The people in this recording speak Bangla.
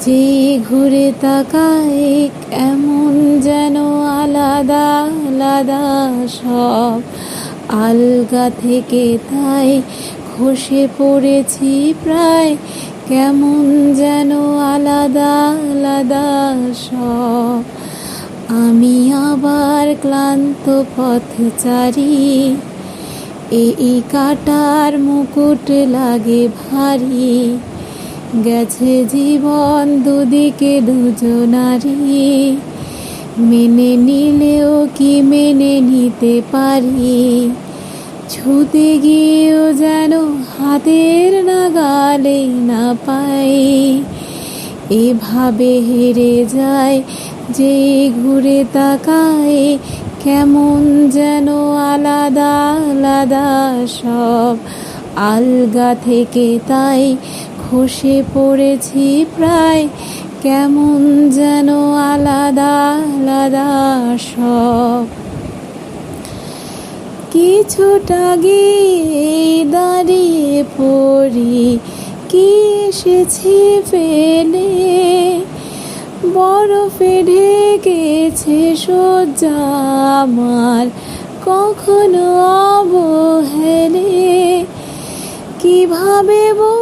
যে ঘুরে তাকায় কেমন যেন আলাদা আলাদা সব। আলগা থেকে তাই খসে পড়েছি প্রায়, কেমন যেন আলাদা আলাদা সব। আমি আবার ক্লান্ত পথচারী এই কাটার মুকুট লাগে ভারী। গেছে জীবন দুদিকে দুজনারি মেনে নিলেও কি মেনে নিতে পারি? ছুতে গিয়েও যেন হাতের নাগালে না পাই। এভাবে হেরে যায়, যে ঘুরে তাকায়, কেমন যেন আলাদা আলাদা সব। আলগা থেকে তাই খসে পড়েছি প্রায়। কেমন যেন আলাদা আলাদা সব। কিছুটা গিয়ে দাঁড়িয়ে পড়ি, কি এসেছি ফেলে? বরফে ঢেকেছে সজ্জা আমার, কখনো অবহেলে। কীভাবে বদলে